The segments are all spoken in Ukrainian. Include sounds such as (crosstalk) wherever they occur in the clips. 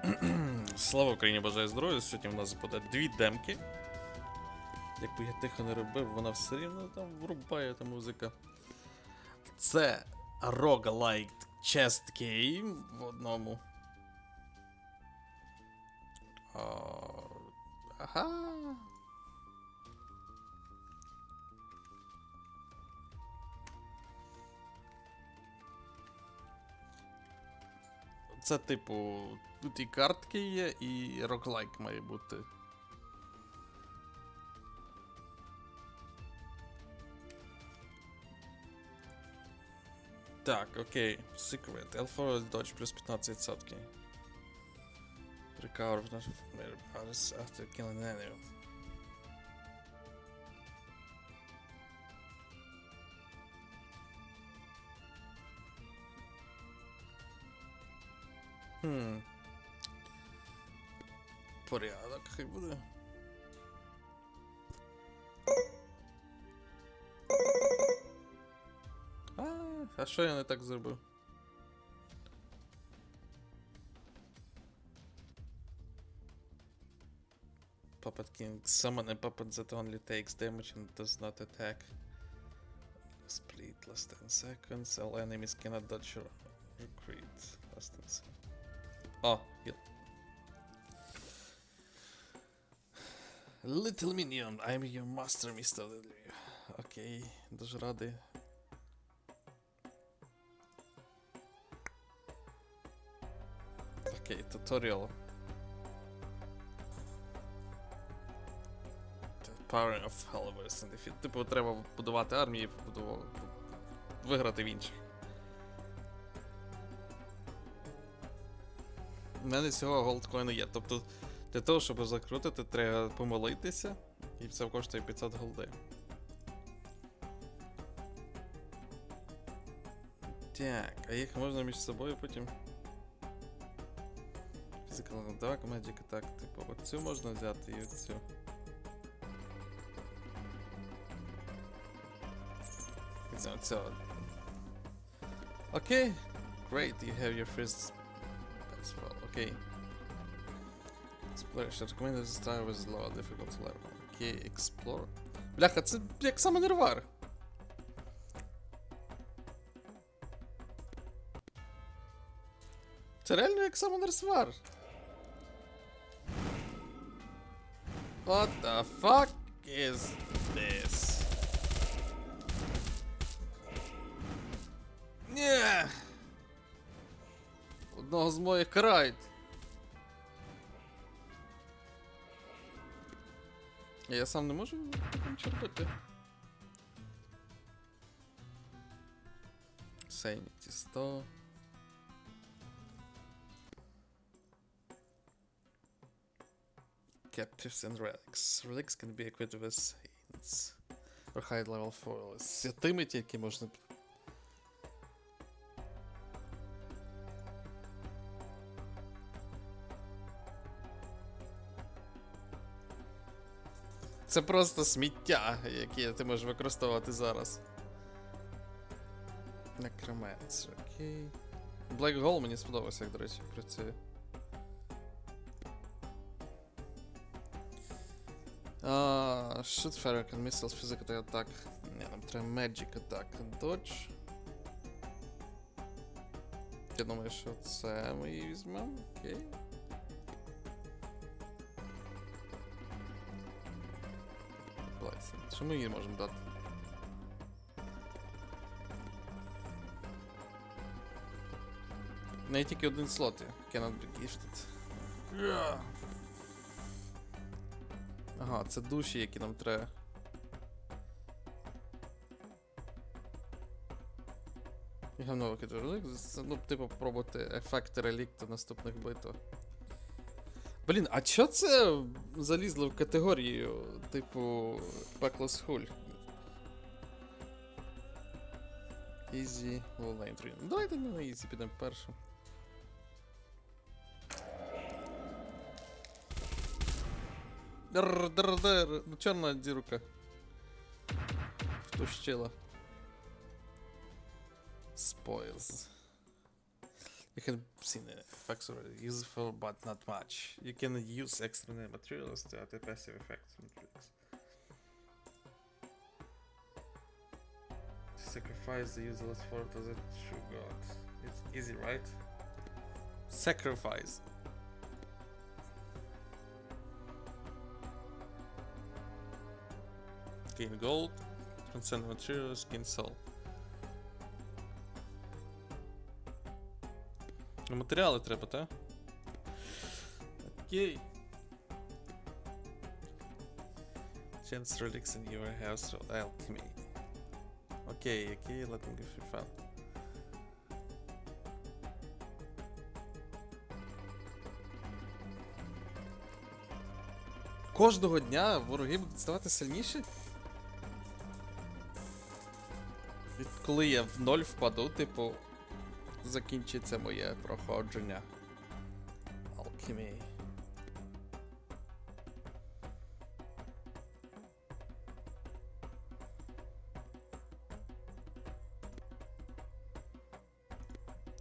(clears throat) Слава Україні, бажаю здоров'я. Сьогодні в нас буде дві демки. Якби я тихо не робив, вона все рівно там врубає та музика. Це Roguelike Chest Game в одному. Ага. Це, типу, тут і картки є, і роглайк має бути. Так, окей. Secret. L4 Dodge плюс 15%. Recover after killing an enemy. Хм. Порядок, хай буде. А, а що я не так зробив? Puppet King. Summon a puppet that only takes damage and does not attack. Split last 10 seconds. All enemies cannot dodge or recruit. Last 10 seconds. О, є. Little Minion, I'm your master, Mr. W. Окей, дуже радий. Окей, туторіал. Power of Helvers. Типу, треба будувати армії, побудувати- виграти в інших. У мене цього голдкоїну є. Тобто, для того, щоб закрутити, треба помолитися, і це коштує 500 голди. Так, а їх можна між собою потім. Physical Attack, Magic Attack, типу, оцю можна взяти і оцю. Оцю. Окей. Great, you have your first as well. Okay. Exploration. Recommended to start with low difficulty level. Okay, explore. Бляха, це як саме нервар. Це реально як саме нервар. What the fuck is Одного з моїх карають. Я сам не можу таким черпати. Sanity 100. Captives and relics. Relics can be equipped with saints. Or high level foil. З святими тільки можна. Це просто сміття, яке ти можеш використовувати зараз. Necromancer, окей. Black Hole мені сподобався, як, до речі, працює. А, shoot Ferric and Missiles Physical Attack. Ні, нам треба Magic Attack Dodge. Я думаю, що це ми її візьмемо. Окей. Blessing. Що ми їй можемо дати? В неї тільки один слот. Cannot be gifted. Ага, це душі, які нам треба. No kit. Це, Ну, типу, пробувати ефекти релікту наступних битв. Блін, а чо це залізло в категорію, типу, пекло з хуль? Low entry. Ну, давайте ми на easy підемо першим. Др-др-др. Ну, чорна дірка. Втущила. Spoils. You can see the effects are useful but not much. You can use extra materials to add passive effects on tricks. Sacrifice the useless for the true god. It's easy, right? Sacrifice. Gain gold, transcend materials, gain soul. Матеріали треба, так? Окей. Chance relics in your house of alchemy. Окей, окей, let me give you fun. Кожного дня вороги будуть ставати сильніші? Коли я в ноль впаду, типу, закінчиться моє проходження. Алхімії.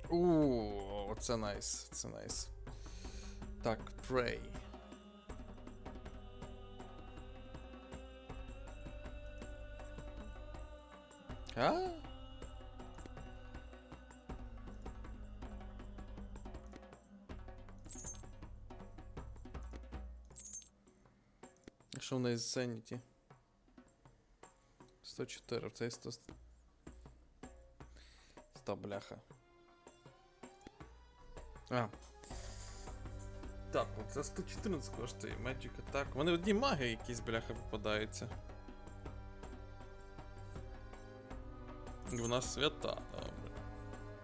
Ууу, це найс, це найс. Так, Prey. А? Що в неї з Sanity? 104, в цей 100... 100, бляха. А. Так, оце 114 коштує Magic Attack. Вони одні маги якісь, бляха, попадаються. І Вона свята. Добре.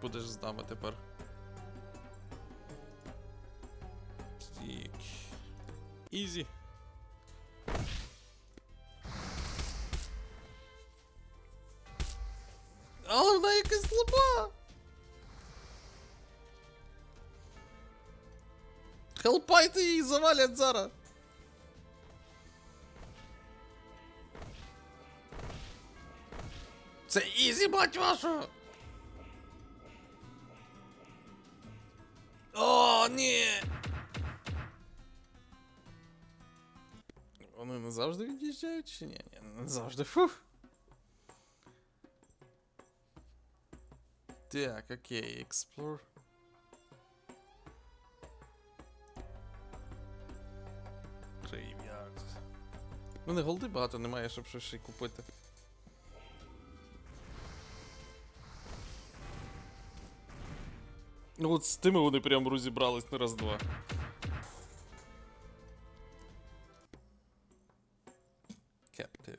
Будеш з нами тепер. Так. Ізі. Хелпайте її завалять зараз. Це ізі, мать вашу! О, ні! Вони не завжди від'їжджають чи ні? Ні, не завжди. Фух. Так, окей, explore. У мене голди багато немає, щоб щось ще й купити. Ну от з тими вони прям розібрались на раз-два. Captive.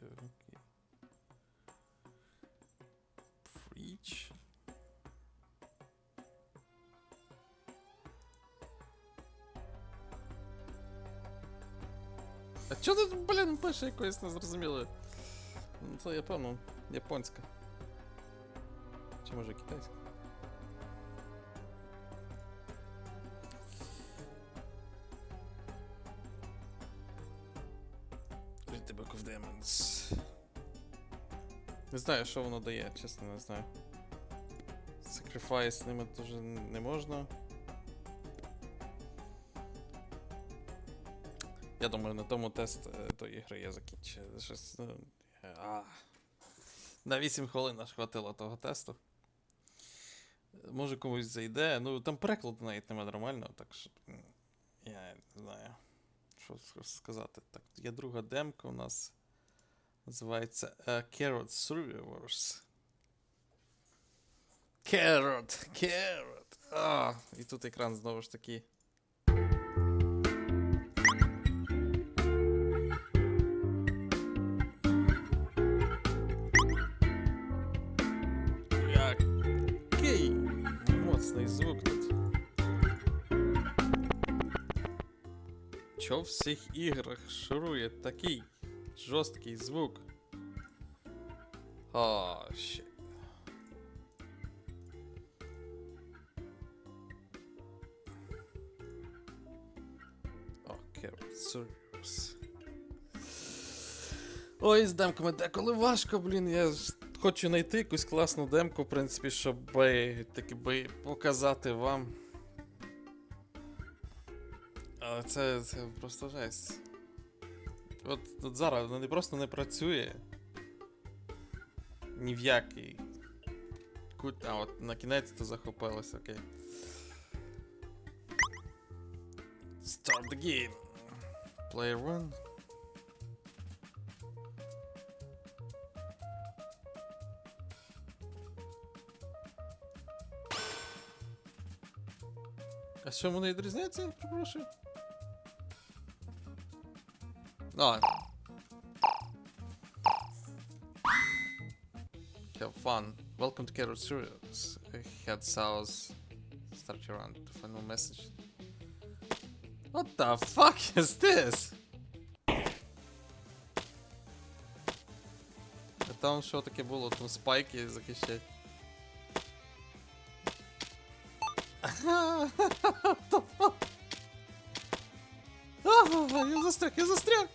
Чо тут, блін, пише якоїсь? Ну, це, я певно, японська. Чи може китайська? Read the Book of Demons. Не знаю, що воно дає, чесно не знаю. Sacrifice ними теж не можна. Я думаю, на тому тест е, тої гри я закінчу. Щось, ну, е, а. На 8 хвилин аж хватило того тесту. Може комусь зайде. Ну, там перекладу навіть немає нормального, так що. Я не знаю. Що сказати. Так, є друга демка у нас. Називається е, Carrot Survivors. Carrot! Carrot! А, і тут екран знову ж таки. Чо в всіх іграх шурує такий жорсткий звук? О, щит. О, Carrot Survivors. Ой, з демками деколи важко, блін. Я хочу знайти якусь класну демку, в принципі, щоб таки би показати вам. Це, це просто жесть. От, от зараз воно не просто не працює. Ні в який. Кут, а от на кінець то захопилось, окей. Start the game. Player one. А що вони відрізняються, я перепрошую? А. Have fun. Welcome to Carrot Studios. Head south. Start your round. Final message. What the fuck is this? А там що таке було? Там спайки захищать. (laughs) What the fuck? (laughs) А, я застряг, я застряг!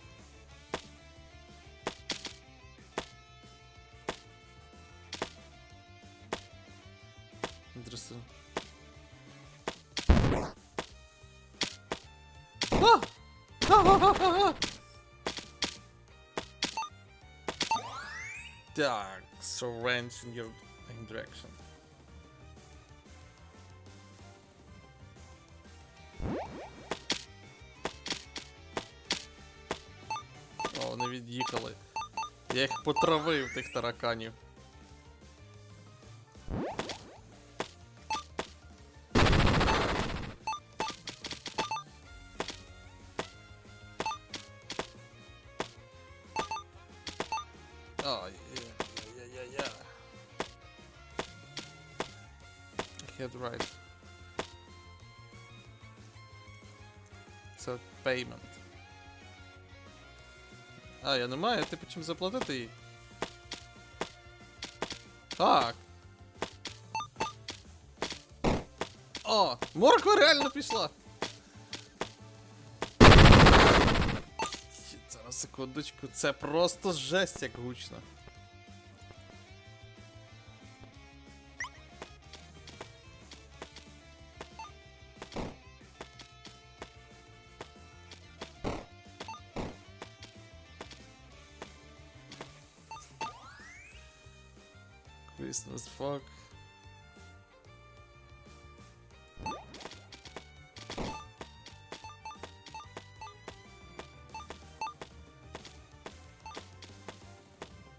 Интересно. А! А-а-а-а-а! In direction. О, вони від'їхали. Я їх потравив, тих тараканів. А, я не маю, типу чим заплатити їй. Так. О, морква реально пішла. Зараз секундочку, це просто жесть як гучно. Christmas fuck.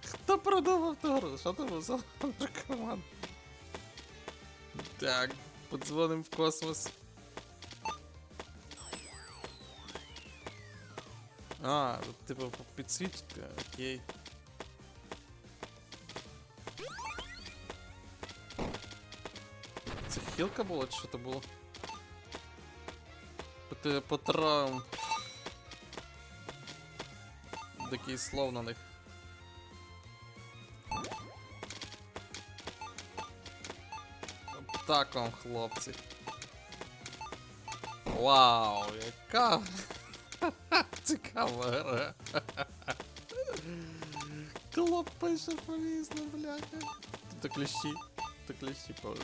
Хто продав ту? Що був за наркоман? Так, подзвоним в космос. А, тут, типу підсвічка, окей. Це хілка була чи що то було? По, травм. Такий слов на них. Так вам, хлопці. Вау, яка (laughs) цікава гра. Клоп пише повісно, бляха. Тут кліщі. Тут кліщі по.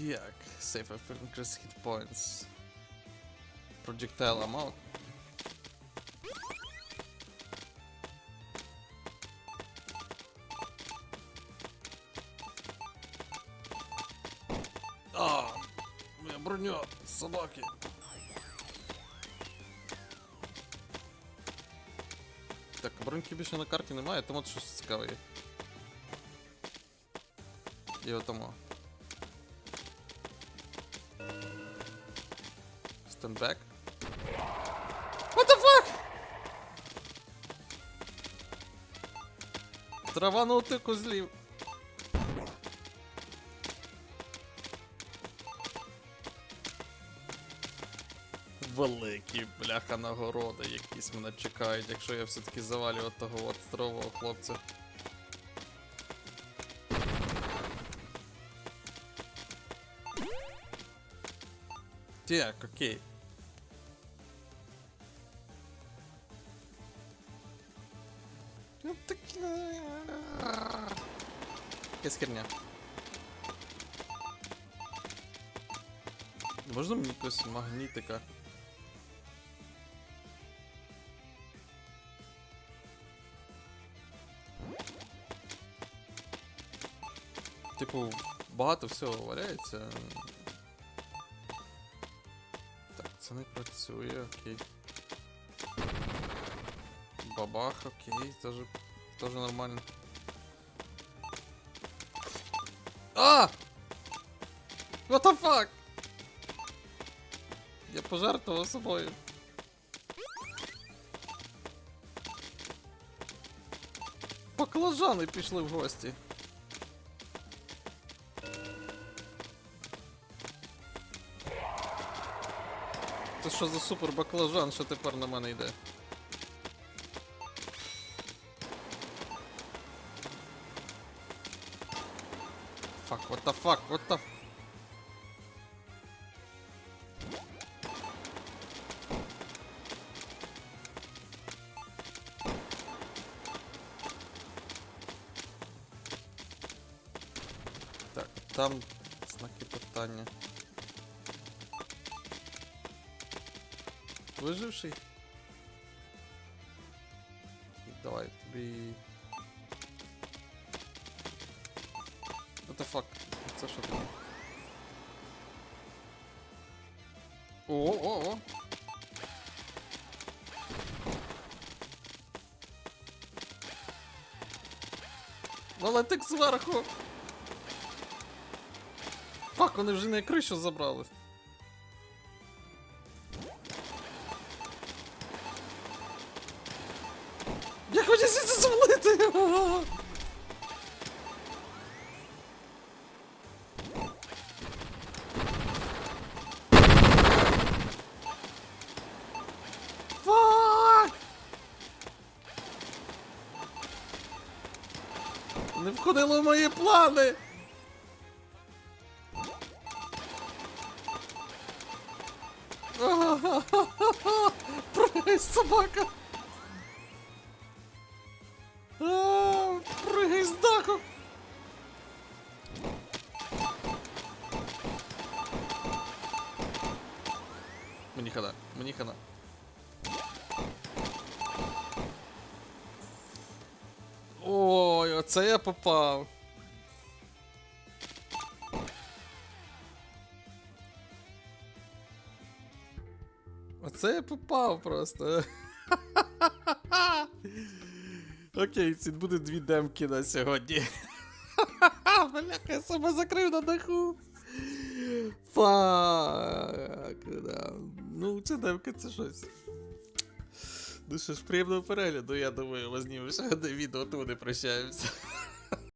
Так, save increase hit points. Projectile amount. А, моя броня, собаки. Так, броньки більше на карті немає, тому щось цікаве є. І отому. Stand back. What the fuck? Траванути козлів. Великі бляха нагороди якісь мене чекають, якщо я все-таки завалю от того от здорового хлопця. Так, окей. Ну так. Якась херня. Можна мені якось магнітика? Типу, багато всього валяється. Це не працює, окей. Бабах, окей, тоже, тоже нормально. А! What the fuck? Я пожертвував собою. Баклажани пішли в гості. Що за супер баклажан, що тепер на мене йде? Fuck, what the fuck, what the... Так, там знаки питання. Виживший? Давай, тобі. What the fuck? Це що таке? О, о, о! Налетик зверху! Фак, вони вже не кришу забрали. Входило мої плани! Оце я попав. Оце я попав просто. (laughs) Окей, це буде дві демки на сьогодні. (laughs) Бляха, я себе закрив на даху. Фак. Да. Ну, це демка, це щось. Ну ж, приємного перегляду, я думаю, ми знімемо ще одне відео, то не прощаємося.